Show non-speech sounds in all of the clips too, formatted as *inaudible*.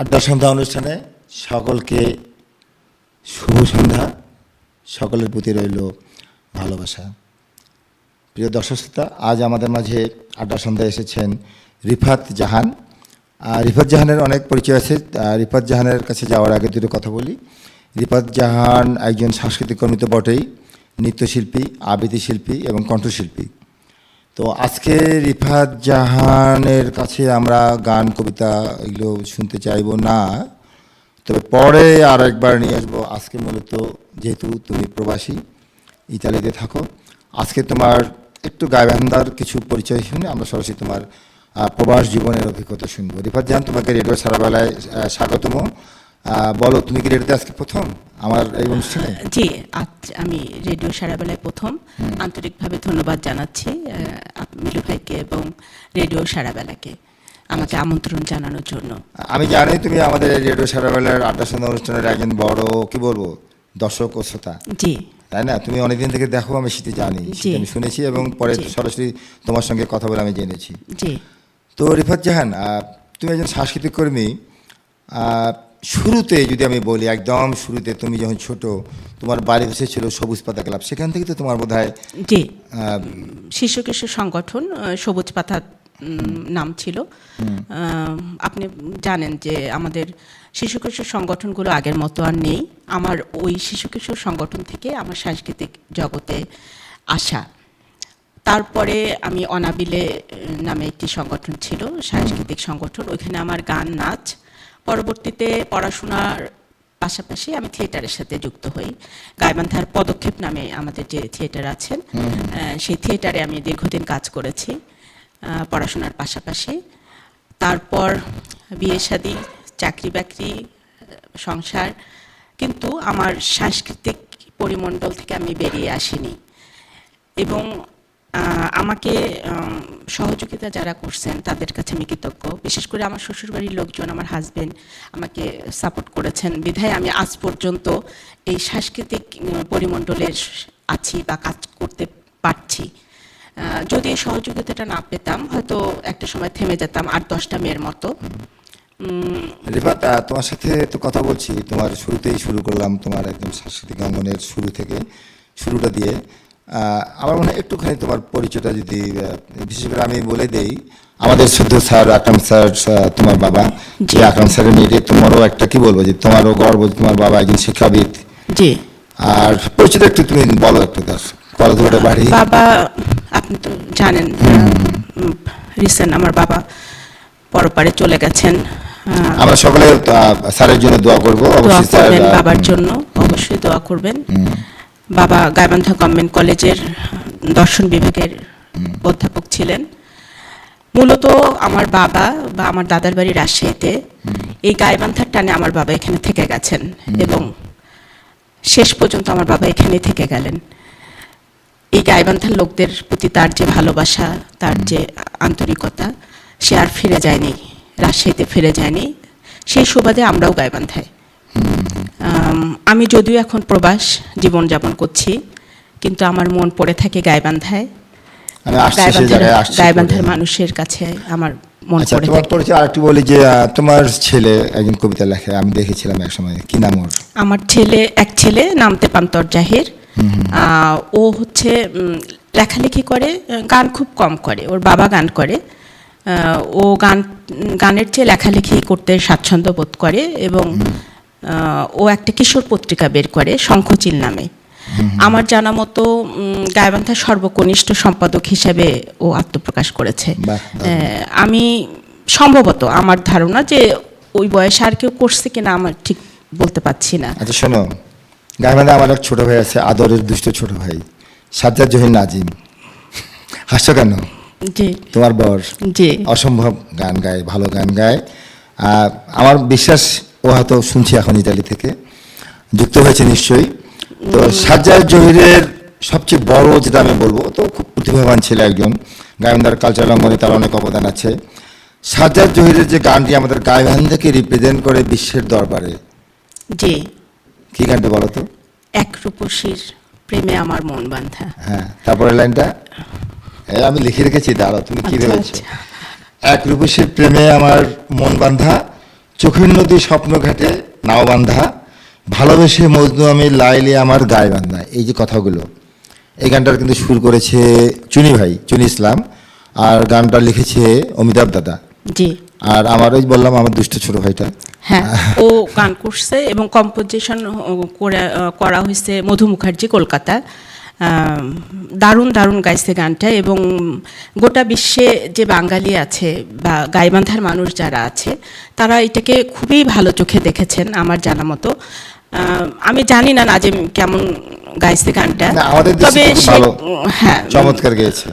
আড্ডা সন্ধ্যা অনুষ্ঠানে সকলকে শুভ সন্ধ্যা। সকলের প্রতি রইল ভালোবাসা। প্রিয় দর্শক শ্রোতা, আজ আমাদের মাঝে আড্ডা সন্ধ্যায় এসেছেন রিফাত জাহান। রিফাত জাহানের অনেক পরিচয় আছে। রিফাত জাহানের কাছে যাওয়ার আগে দুটো কথা বলি। রিফাত জাহান একজন সাংস্কৃতিক কর্মী তো বটেই। নৃত্যশিল্পী আবৃত্তি শিল্পী এবং কণ্ঠশিল্পী। তো আজকে রিফাত জাহানের কাছে আমরা গান, কবিতা এগুলো শুনতে চাইব না। তবে পরে আর একবার নিয়ে আসব। আজকে মূলত যেহেতু তুমি প্রবাসী, ইতালিতে থাকো, আজকে তোমার একটু গায়বান্দার কিছু পরিচয় শুনে আমরা সরাসরি তোমার প্রবাস জীবনের অভিজ্ঞতা শুনব। রিফাত জাহান, তোমাকে রেডিও সারাবেলায় স্বাগতম। বলো তুমি কি রেডিওতে আজকে প্রথম আমার এই অনুষ্ঠানে? জি আজ আমি রেডিও সারাবেলায় প্রথম। আন্তরিকভাবে ধন্যবাদ জানাচ্ছি মিলু ভাইকে এবং রেডিও সারাবেলাকে আমাকে আমন্ত্রণ জানানোর জন্য। আমি জানি তুমি আমাদের রেডিও সারাবেলার আড্ডা সন্ধ্যা অনুষ্ঠানের একজন বড় কি বলব দর্শক ও শ্রোতা। জি। তাই না? তুমি অনেকদিন থেকে দেখো আমি সেটি জানি। আমি শুনেছি এবং পরে। সরাসরি তোমার সঙ্গে কথা বলে আমি জেনেছি। জি। তো রিফাত জাহান তুমি একজন সাংস্কৃতিক কর্মী শুরুতে যদি আমি বলি একদম শুরুতে তুমি যখন ছোট তোমার বাড়ি বসে ছিল সবুজ পাতা ক্লাব সেখান থেকে তো তোমার বোধ হয় জি। শিশু কিশোর সংগঠন সবুজ পাতা নাম ছিল। আপনি জানেন যে আমাদের শিশু কিশোর সংগঠনগুলো আগের মতো আর নেই। আমার ওই শিশু কিশোর সংগঠন থেকে আমার সাংস্কৃতিক জগতে আসা। তারপরে আমি অনাবিলে নামে একটি সংগঠন ছিল সাংস্কৃতিক সংগঠন। ওইখানে আমার গান নাচ পরবর্তীতে পড়াশোনার পাশাপাশি আমি থিয়েটারের সাথে যুক্ত হই। গাইবান্ধার পদক্ষেপ নামে আমাদের যে থিয়েটার আছেন সেই থিয়েটারে আমি দীর্ঘদিন কাজ করেছি পড়াশোনার পাশাপাশি। তারপর বিয়ে শাদী চাকরি বাকরি সংসার কিন্তু আমার সাংস্কৃতিক পরিমণ্ডল থেকে আমি বেরিয়ে আসিনি। এবং আমাকে সহযোগিতা যারা করছেন তাদের কাছে আমি কৃতজ্ঞ। বিশেষ করে আমার শ্বশুরবাড়ির লোকজন, আমার হাজবেন্ড আমাকে সাপোর্ট করেছেন। বিধায় আমি আজ পর্যন্ত এই সাংস্কৃতিক পরিমণ্ডলের আছি বা কাজ করতে পারছি। যদি এই সহযোগিতাটা না পেতাম, হয়তো একটা সময় থেমে যেতাম আট দশটা মেয়ের মতো। তোমার সাথে তো কথা বলছি। তোমার শুরুতেই শুরু করলাম তোমার একদম সাংস্কৃতিক অঙ্গনের শুরু থেকে, শুরুটা দিয়ে। আমার মনে হয় একটুখানি তোমার পরিচয়টা যদি বিশেষ করে আমি বলে দেই আমাদের শুদ্ধ স্যার আকরাম স্যার তোমার বাবা যে আকরাম স্যারের নিয়ে তোমারও একটা কি বলব যে তোমারও গর্ব তোমার বাবা একজন শিক্ষাবিদ। জি। আর পরিচয়টা একটু তুমি বলো একটু তার কলেজে বাড়ি। বাবা আপনি তো জানেন রিসেন্ট আমার বাবা পরপারে চলে গেছেন আমরা সকলে স্যারের জন্য দোয়া করব অবশ্যই বাবার জন্য অবশ্যই দোয়া করবেন। বাবা গাইবান্ধা গভর্নমেন্ট কলেজের দর্শন বিভাগের অধ্যাপক ছিলেন। মূলত আমার বাবা বা আমার দাদার বাড়ি রাজশাহীতে। এই গাইবান্ধার টানে আমার বাবা এখানে থেকে গেছেন এবং শেষ পর্যন্ত আমার বাবা এখানে থেকে গেলেন। এই গাইবান্ধার লোকদের প্রতি তার যে ভালোবাসা তার যে আন্তরিকতা সে আর ফিরে যায়নি রাজশাহীতে ফিরে যায়নি। সেই সুবাদে আমরাও গাইবান্ধায়। আম, যদিও এখন প্রবাস জীবনযাপন করছি কিন্তু আমার মন পড়ে থাকে আসছি গাইবান্ধার পরে। মানুষের কাছে আমার মন আচ্ছা পড়ে তোমার থাকে। পরিচয় আরেকটু বলি যে তোমার ছেলে একজন কবিতা লেখে আমি দেখেছিলাম এক সময় কি নাম ওর? আমার ছেলে এক ছেলে নাম তেপান্তর জাহির। ও হচ্ছে লেখালেখি করে গান খুব কম করে ওর বাবা গান করে। আহ, ও গান গানের চেয়ে লেখালেখি করতে স্বাচ্ছন্দ্য বোধ করে এবং ও একটা কিশোর পত্রিকা বের করে শঙ্খচিল নামে। আমার জানা মতো উম, গাইবান্ধার সর্বকনিষ্ঠ সম্পাদক হিসেবে ও আত্মপ্রকাশ করেছে। আমি সম্ভবত আমার ধারণা যে ওই বয়সে আর কেউ করছে কিনা আমার ঠিক বলতে পারছি না। আচ্ছা শোনো। গাইবান্ধা আমার এক ছোট ভাই আছে আদরের দুষ্ট ছোট ভাই সাজ্জাদ জহির নাজিম। হাসছো কেন? জি। তোমার বর। জি। অসম্ভব গান গায় ভালো গান গায়। আর আমার বিশ্বাস ও হয়তো শুনছি এখন ইতালি থেকে। যুক্ত হয়েছে নিশ্চয়ই। তো সাজ্জাদ জহিরের সবচেয়ে বড় যেটা আমি বলব তো খুব প্রতিভাবান ছেলে একজন গায়নদার কালচারাল অঙ্গনে তার অনেক অবদান আছে। সাজ্জাদ জহিরের যে গানটি আমাদের গায়বান্ধাকে রিপ্রেজেন্ট করে বিশ্বের দরবারে জি। কি গানটা বলো তো? এক রূপসীর প্রেমে আমার মন বাঁধা। হ্যাঁ তারপরে লাইনটা? আমি লিখে রেখেছি দাঁড়াও তুমি কি আচ্ছা, ভেবেছো? আচ্ছা। এক রূপসীর প্রেমে আমার মন বান্ধা চোখের নদী স্বপ্ন ঘাটে নাও বান্ধা ভালোবেসে মজনু আমি লাইলে আমার গায়ে বান্ধা। এই যে কথাগুলো এই গানটার কিন্তু সুর করেছে চুনি ভাই চুনি ইসলাম আর গানটা লিখেছে অমিতাভ দাদা। জি। আর আমার ওই বললাম আমার দুষ্ট ছোট ভাইটা। হ্যাঁ ও গান করছে এবং কম্পোজিশন করা হয়েছে মধু মুখার্জি কলকাতা দারুণ দারুণ গাইছে গানটা এবং গোটা বিশ্বে যে বাঙালি আছে বা গাইবান্ধার মানুষ যারা আছে তারা এটাকে খুবই ভালো চোখে দেখেছেন আমার জানা মতো। আম, জানি না নাজিম কেমন গাইছে গানটা। তবে হ্যাঁ। চমৎকার গেয়েছে।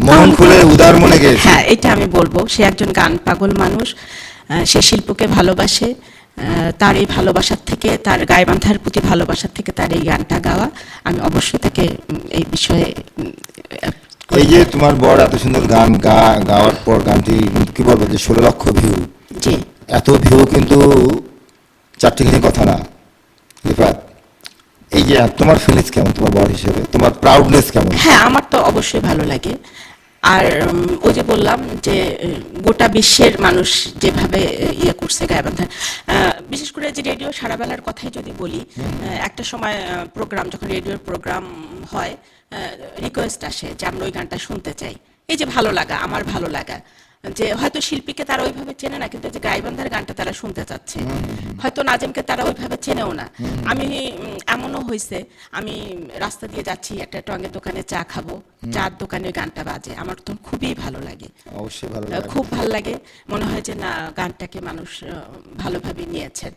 মন খুলে উদার মনে গেয়েছে। হ্যাঁ এটা আমি বলব। সে একজন গান পাগল মানুষ সে শিল্পকে ভালোবাসে তার এই ভালোবাসার থেকে তার গায়ে গায়বান্ধার প্রতি ভালোবাসার থেকে তার এই গানটা গাওয়া। আমি অবশ্যই তাকে এই বিষয়ে এই যে তোমার বড় এত সুন্দর গান গাওয়ার পর গানটি কি বলব যে ষোলো লক্ষ ভিউ জি। এত ভিউ কিন্তু চারটিখানি কথা না। রিফাত এই যে তোমার ফিলিংস কেমন তোমার বড় হিসেবে? তোমার প্রাউডনেস কেমন? হ্যাঁ আমার তো অবশ্যই ভালো লাগে। আর ওই যে বললাম যে গোটা বিশ্বের মানুষ যেভাবে আহ, এবং গায়বান্ধা বিশেষ করে যে রেডিও সারাবেলার কথাই যদি বলি একটা সময় প্রোগ্রাম যখন রেডিওর প্রোগ্রাম হয় রিকোয়েস্ট আসে যে আমরা ওই গানটা শুনতে চাই। এই যে ভালো লাগা আমার ভালো লাগা। যে হয়তো শিল্পীকে তারা ওইভাবে চেনে না কিন্তু যে গাইবান্ধার গানটা তারা শুনতে চাচ্ছে। হয়তো নাজিমকে তারা ওইভাবে চেনেও না। আমি এমনও হয়েছে আমি রাস্তা দিয়ে যাচ্ছি একটা টঙ্গের দোকানে চা খাব চার দোকানে গানটা বাজে। আমার তো খুবই ভালো লাগে। অবশ্যই ভালো লাগে। খুব ভালো লাগে। মনে হয় যে না গানটাকে মানুষ ভালোভাবে নিয়েছেন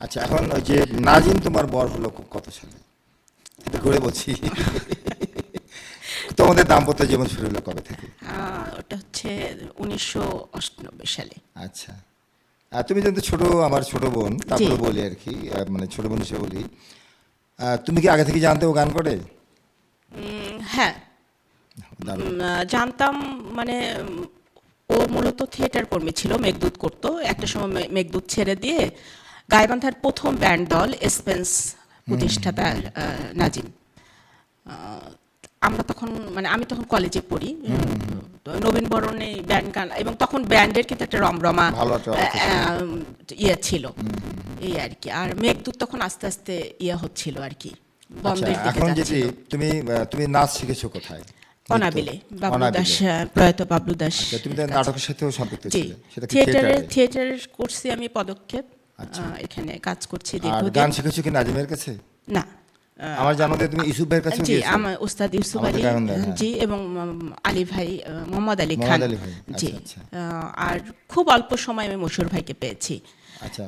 আচ্ছা এখন ওই যে নাজিম তোমার বর হলো কত সালে? ঘুরে বলছি। *laughs* তোমাদের দাম্পত্য জীবন শুরু হলো কবে থেকে? ওটা হচ্ছে উনিশশো অষ্টানব্বই সালে। আচ্ছা। আর তুমি যেহেতু ছোট আমার ছোট বোন তারপরে বলি আর কি মানে ছোট বোন হিসেবে বলি। তুমি কি আগে থেকে জানতে ও গান করে? হ্যাঁ। জানতাম মানে ও মূলত থিয়েটার কর্মী ছিল মেঘদূত করতো। একটা সময় মেঘদূত ছেড়ে দিয়ে গাইবান্ধার প্রথম ব্যান্ড দল এসপেন্স প্রতিষ্ঠাতা নাজিম। আমরা তখন মানে আমি তখন কলেজে পড়ি। নবীন বরণে ব্যান্ড গান এবং তখন ব্যান্ডের কিন্তু একটা রমরমা ইয়ে ছিল। এই আর কি। আর মেঘদূত তখন আস্তে আস্তে ইয়ে হচ্ছিল আর কি। আচ্ছা এখন যাচ্ছিল। তুমি তুমি নাচ শিখেছো কোথায়? অনাবিলে নৃত্য? বাবলু দাস প্রয়াত বাবলু দাস আচ্ছা, তুমি নাটকের সাথেও সম্পৃক্ত ছিলে থিয়েটারে আমি পদক্ষেপ আচ্ছা। এখানে কাজ করছি গান শিখেছো কি নাজিমের কাছে? না। আমার জানো তুমি ইউসুফ ভাইয়ের কাছে জি আমার ওস্তাদ ইউসুফ আলী হ্যাঁ। জি এবং আলী ভাই মোহাম্মদ আলী খান। জি আচ্ছা, আহ, আর খুব অল্প সময় আমি মশুর ভাইকে পেয়েছি। আচ্ছা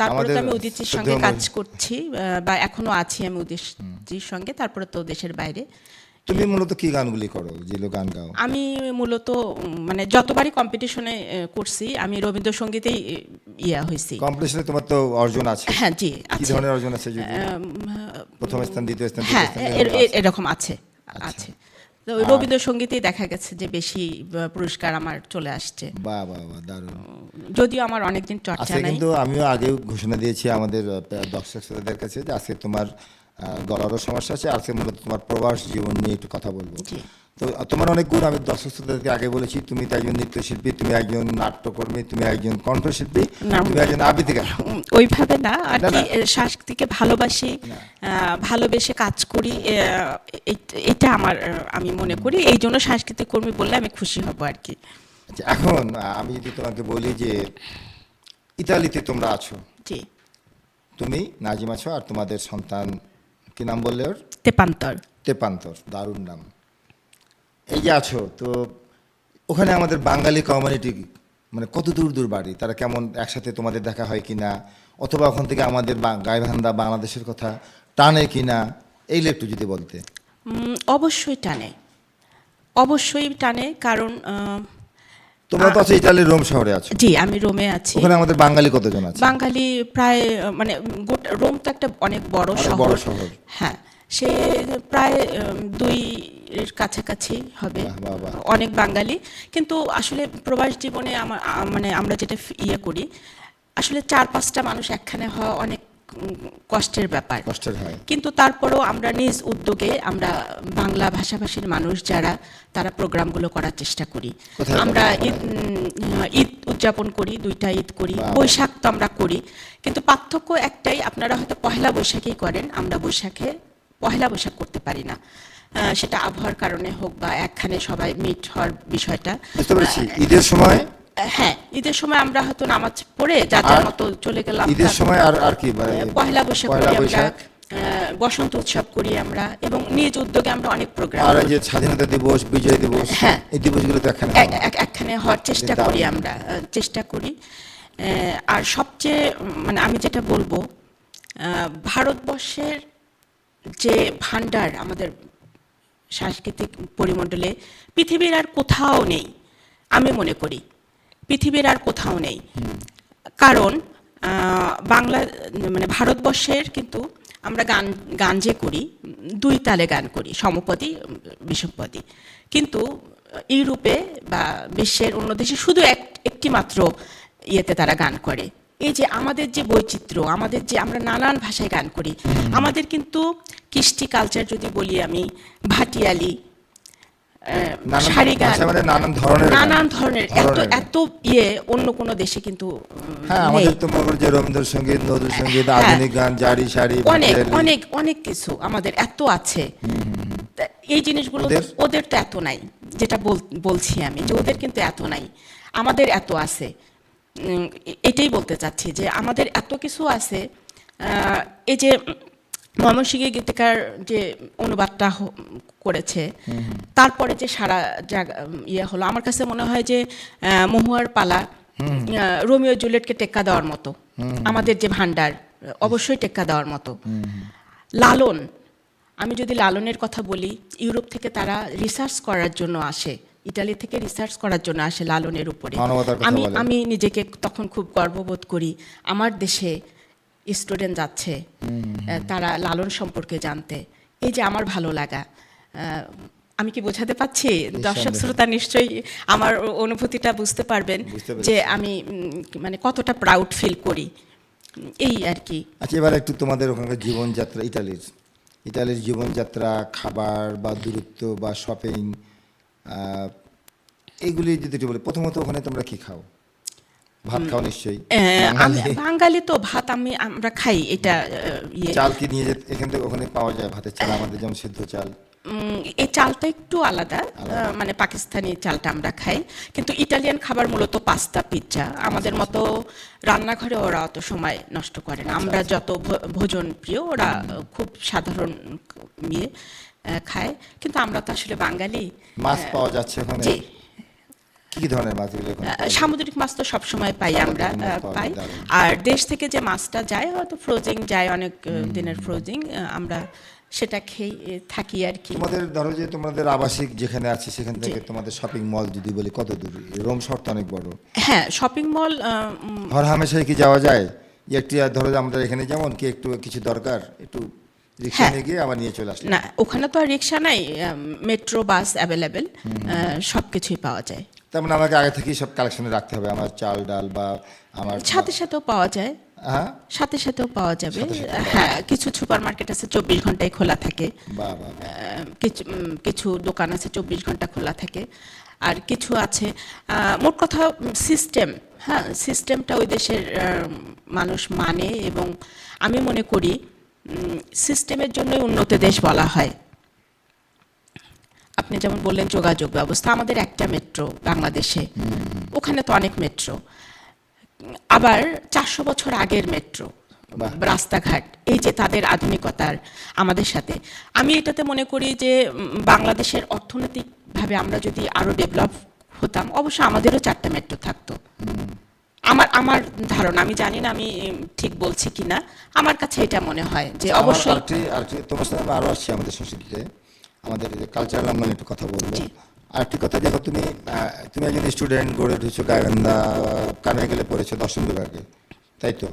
তারপরে তো আমি উদিতজির সঙ্গে কাজ করছি বা এখনও আছি আমি উদিতজির সঙ্গে তারপরে তো দেশের বাইরে। তুমি মূলত কি গানগুলি করো? যেগুলো গান গাও। আমি মূলত মানে যতবারই কম্পিটিশনে করছি আমি রবীন্দ্রসঙ্গীতেই ইয়া হয়েছি কম্পিটিশনে তোমার তো অর্জন আছে। হ্যাঁ জি কি ধরনের অর্জন আছে যদি? প্রথম স্থান দ্বিতীয় স্থান হ্যাঁ এরকম আছে? আছে আছে। তো রবীন্দ্রসঙ্গীতেই দেখা গেছে যে বেশি পুরস্কার আমার চলে আসছে। বাহ বাহ বাহ দারুণ। যদিও আমার অনেকদিন চর্চা নাই। কিন্তু আমিও আগেও ঘোষণা দিয়েছি আমাদের দর্শক শ্রোতাদের কাছে যে আজকে তোমার গলারও সমস্যা আছে। আজকে মূলত তোমার প্রবাস জীবন নিয়ে একটু কথা বলব। তো তোমার অনেক গুণ আমি দর্শক শ্রোতাদেরকে আগে বলেছি তুমি তো একজন নৃত্যশিল্পী তুমি একজন নাট্যকর্মী তুমি একজন কণ্ঠশিল্পী তুমি একজন আবৃত্তিকা উম, ওইভাবে না আর কি সংস্কৃতিকে ভালোবাসি ভালোবেসে কাজ করি এটা আমার আমি মনে করি। এই জন্য সাংস্কৃতিক কর্মী বললে আমি খুশি হব আর কি। আচ্ছা, এখন আমি যদি তোমাকে বলি যে ইতালিতে তোমরা আছো। জি। তুমি নাজিম আছো আর তোমাদের সন্তান কি নাম বললে ওর? তেপান্তর। তেপান্তর দারুণ নাম। এই যে আছো তো ওখানে আমাদের বাঙালি কমিউনিটি মানে কত দূর দূর বাড়ি? তারা কেমন একসাথে তোমাদের দেখা হয় কিনা? অথবা ওখান থেকে আমাদের গাইবান্ধা বাংলাদেশের কথা টানে কিনা? এইগুলো একটু যদি বলতে। অবশ্যই টানে। অবশ্যই টানে কারণ তোমরা তো আছো ইতালির রোম শহরে আছো। জি আমি রোমে আছি। ওখানে আমাদের বাঙালি কতজন আছে? বাঙালি প্রায় মানে গোটা রোম তো একটা অনেক বড় শহর। বড় শহর। হ্যাঁ সে প্রায় দুই এর কাছাকাছি হবে। অনেক বাঙালি। কিন্তু আসলে প্রবাস জীবনে আমার মানে আমরা যেটা ইয়ে করি আসলে চার পাঁচটা মানুষ একখানে হওয়া অনেক কষ্টের ব্যাপার। কষ্টের হয়। কিন্তু তারপরেও আমরা নিজ উদ্যোগে আমরা বাংলা ভাষাভাষীর মানুষ যারা তারা প্রোগ্রামগুলো করার চেষ্টা করি। আমরা ঈদ ঈদ উদযাপন করি দুইটা ঈদ করি বৈশাখ তো আমরা করি। কিন্তু পার্থক্য একটাই আপনারা হয়তো পহেলা বৈশাখেই করেন আমরা বৈশাখে পহেলা বৈশাখ করতে পারি না। সেটা আবহাওয়ার কারণে হোক বা একখানে সবাই মিট হওয়ার বিষয়টা। বুঝতে পেরেছি। ঈদের সময় হ্যাঁ ঈদের সময় আমরা হয়তো নামাজ পড়ে যার যার মতো চলে গেলাম ঈদের সময় আর আর কি মানে পয়লা বৈশাখ পয়লা বৈশাখ। আহ, বসন্ত উৎসব করি আমরা এবং নিজ উদ্যোগে আমরা অনেক প্রোগ্রাম আর যে স্বাধীনতা দিবস বিজয় দিবস হ্যাঁ। এই দিবসগুলো তো এখানে এক- এক- একখানে হওয়ার চেষ্টা করি আমরা চেষ্টা করি। আহ, আর সবচেয়ে মানে আমি যেটা বলব আহ, ভারতবর্ষের যে ভান্ডার আমাদের সাংস্কৃতিক পরিমণ্ডলে পৃথিবীর আর কোথাও নেই আমি মনে করি। পৃথিবীর আর কোথাও নেই। কারণ বাংলা মানে ভারতবর্ষের কিন্তু আমরা গান গান যে করি দুই তালে গান করি সমপদী বিষমপদী কিন্তু ইউরোপে বা বিশ্বের অন্য দেশে শুধু এক একটি মাত্র ইয়েতে তারা গান করে। এই যে আমাদের যে বৈচিত্র্য আমাদের যে আমরা নানান ভাষায় গান করি আমাদের কিন্তু কৃষ্টি কালচার যদি বলি আমি ভাটিয়ালি শাড়ি গান। নানান ধরনের নানান ধরনের এত এত ইয়ে অন্য কোনো দেশে কিন্তু হ্যাঁ আমাদের তো মনে যে রবীন্দ্রসঙ্গীত নজরুলসঙ্গীত। আধুনিক গান জারি শাড়ি অনেক অনেক অনেক কিছু আমাদের এত আছে। তা এই জিনিসগুলো তো- ওদের? তো এত নাই যেটা বল- বলছি আমি যে ওদের কিন্তু এত নাই। আমাদের এত আছে। এটাই বলতে চাচ্ছি যে আমাদের এত কিছু আছে আহ, এই যে ময়মনসিংহে গীতিকার যে অনুবাদটা করেছে তারপরে যে সারা জায়গা ইয়ে হলো আমার কাছে মনে হয় যে মহুয়ার পালা রোমিও জুলিয়েটকে টেক্কা দেওয়ার মতো। আমাদের যে ভান্ডার অবশ্যই টেক্কা দেওয়ার মতো। লালন আমি যদি লালনের কথা বলি ইউরোপ থেকে তারা রিসার্চ করার জন্য আসে ইটালি থেকে রিসার্চ করার জন্য আসে লালনের উপরে। আমি আমি নিজেকে তখন খুব গর্ববোধ করি আমার দেশে স্টুডেন্ট যাচ্ছে তারা লালন সম্পর্কে জানতে। এই যে আমার ভালো লাগা আমি কি বোঝাতে পারছি? দর্শক। শ্রোতা নিশ্চয়ই আমার অনুভূতিটা বুঝতে পারবেন যে আমি মানে কতটা প্রাউড ফিল করি। এই আর কি। আচ্ছা এবার একটু তোমাদের ওখানকার জীবনযাত্রা ইতালির। ইতালির জীবনযাত্রা খাবার বা দূরত্ব বা শপিং এইগুলি যদি একটু বলি প্রথমত ওখানে তোমরা কি খাও? ভাত খাও নিশ্চয়ই। বাঙালি। তো ভাত আমি আমরা খাই এটা ইয়ে। চাল কি নিয়ে যেতে এখান থেকে ওখানে পাওয়া যায় ভাতের চাল আমাদের যেমন সিদ্ধ চাল? এই চালটা একটু আলাদা মানে পাকিস্তানি চালটা আমরা খাই। কিন্তু ইটালিয়ান খাবার মূলত পাস্তা পিৎজা। আমাদের মতো রান্নাঘরে ওরা অত সময় নষ্ট করে আচ্ছা, না আমরা যত ভো- ভোজন প্রিয় ওরা খুব সাধারণ ইয়ে খায়। কিন্তু আমরা তো আসলে বাঙালি মাছ পাওয়া যাচ্ছে ওখানে। কি ধরনের মাছগুলো যায়? সামুদ্রিক মাছ তো সবসময় পাই আমরা মাছ পাই। আর দেশ থেকে যে মাছটা যায় হয়তো ফ্রোজিং যায় অনেক দিনের ফ্রোজিং আমরা সেটা খেয়ে থাকি আর কি। তোমাদের ধরো যে তোমাদের আবাসিক যেখানে আছে সেখান থেকে তোমাদের শপিং মল যদি বলি কত দূর? রোম শহর তো অনেক বড়। হ্যাঁ শপিং মল হর হামেশাই কি যাওয়া যায়? একটি ধরো যে আমাদের এখানে যেমন কি একটু কিছু দরকার একটু রিক্সা হ্যাঁ। নিয়ে গিয়ে আবার নিয়ে চলে আসলাম না ওখানে তো আর রিক্সা নাই মেট্রো বাস অ্যাভেলেবেল সব কিছুই পাওয়া যায়। তার মানে আমাকে আগে থেকেই সব কালেকশনে রাখতে হবে আমার চাল ডাল বা আমার সাথে সাথেও পাওয়া যায়। হ্যাঁ? সাথে সাথেও পাওয়া যাবে। হ্যাঁ কিছু সুপার মার্কেট আছে চব্বিশ ঘন্টায় খোলা থাকে। কিছু কিছু দোকান আছে চব্বিশ ঘণ্টা খোলা থাকে। আর কিছু আছে মোট কথা সিস্টেম হ্যাঁ সিস্টেমটা ওই দেশের মানুষ মানে এবং আমি মনে করি সিস্টেমের জন্যই উন্নত দেশ বলা হয়। আপনি যেমন বললেন যোগাযোগ ব্যবস্থা আমাদের একটা মেট্রো বাংলাদেশে। ওখানে তো অনেক মেট্রো। আবার চারশো বছর আগের মেট্রো রাস্তাঘাট এই যে তাদের আধুনিকতার আমাদের সাথে। আমি এটাতে মনে করি যে বাংলাদেশের অর্থনৈতিকভাবে আমরা যদি আরও ডেভেলপ হতাম অবশ্য আমাদেরও চারটা মেট্রো থাকতো। আমার আমার ধারণা আমি জানি না আমি ঠিক বলছি কিনা। আমার কাছে এটা মনে হয় যে অবশ্যই আরেকটি আরেকটি তোমার সাথে আরও আসছি আমাদের সংস্কৃতিতে। আমাদের কালচারাল আমরা একটু কথা বলব। আরেকটি কথা দেখো তুমি তুমি একজন স্টুডেন্ট গড়ে উঠেছো গায়ন্দা কানে গেলে পড়েছো দর্শন বিভাগে তাই তো?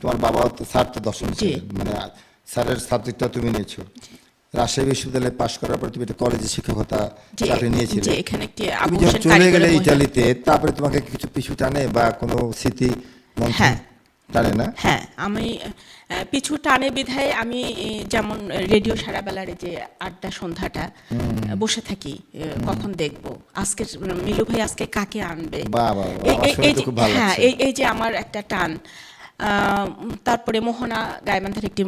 তোমার বাবা তো স্যার তো দর্শন। ছিলেন মানে স্যারের সাবজেক্টটা তুমি নিয়েছো। রাজশাহী বিশ্ববিদ্যালয়ে পাশ করার পর তুমি একটা কলেজে শিক্ষকতা চাকরি নিয়েছিলে। তুমি যখন চলে গেলে তারপরে তোমাকে কিছু পিছু টানে বা কোনো স্মৃতি মন্থন? টানে না? হ্যাঁ আমি পিছু টানে বিধায় আমি যেমন রেডিও সারাবেলার যে আড্ডা সন্ধ্যাটা বসে থাকি কখন দেখব? আজকে মিলু ভাই আজকে কাকে আনবে? হ্যাঁ এই যে আমার একটা টান আহ, তারপরে মোহনা গায়বান্ধার একটি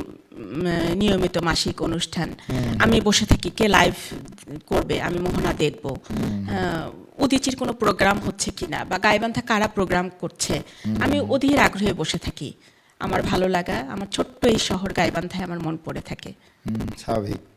নিয়মিত মাসিক অনুষ্ঠান আমি বসে থাকি কে লাইভ করবে আমি মোহনা দেখব। উদীচির কোনো প্রোগ্রাম হচ্ছে কিনা বা গাইবান্ধা কারা প্রোগ্রাম করছে? আমি অধীর আগ্রহে বসে থাকি। আমার ভালো লাগা আমার ছোট্ট এই শহর গাইবান্ধায় আমার মন পড়ে থাকে। স্বাভাবিক।